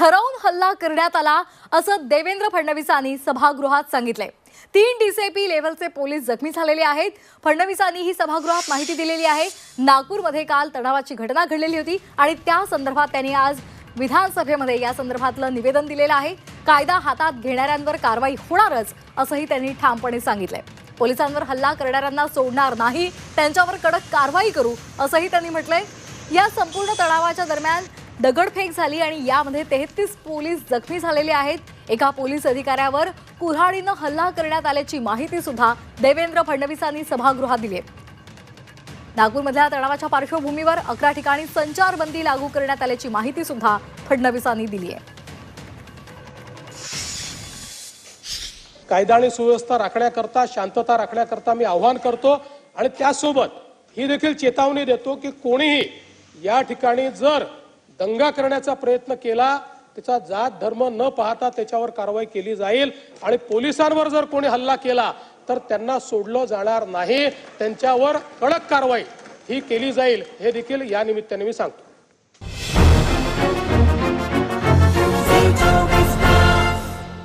ठरवून हल्ला करण्यात आला असं देवेंद्र फडणवीसांनी सभागृहात सांगितले तीन डीसीपी लेव्हलचे पोलीस जखमी झालेले आहेत. फडणवीसांनी ही सभागृहात माहिती दिलेली आहे. नागपूरमध्ये काल तणावाची घटना घडलेली होती आणि त्या संदर्भात त्यांनी आज विधानसभेमध्ये या संदर्भातलं निवेदन दिलेलं आहे. कायदा हातात घेणाऱ्यांवर कारवाई होणारच असंही त्यांनी ठामपणे सांगितलंय. पोलिसांवर हल्ला करणाऱ्यांना सोडणार नाही त्यांच्यावर कडक कारवाई करू असंही त्यांनी म्हटलंय. या संपूर्ण तणावाच्या दरम्यान दगडफेक झाली आणि यामध्ये तेहतीस पोलीस जखमी झालेले आहेत. एका पोलीस अधिकाऱ्यावर कुऱ्हाडीनं हल्ला करण्यात आल्याची माहिती सुद्धा देवेंद्र फडणवीसांनी सभागृहात दिली आहे. नागपूरमधल्या तणावाच्या पार्श्वभूमीवर अकरा ठिकाणी संचारबंदी लागू करण्यात आल्याची माहिती सुद्धा फडणवीसांनी दिली आहे. कायदा आणि सुव्यवस्था राखण्याकरता शांतता राखण्याकरता मी आव्हान करतो आणि त्यासोबत ही देखील चेतावणी देतो की कोणीही या ठिकाणी जर दंगा करण्याचा प्रयत्न केला त्याचा जात धर्म न पाहता त्याच्यावर कारवाई केली जाईल. आणि पोलिसांवर जर कोणी हल्ला केला तर त्यांना सोडलं जाणार नाही. त्यांच्यावर कडक कारवाई ही केली जाईल. हे देखील या निमित्ताने मी सांगतो.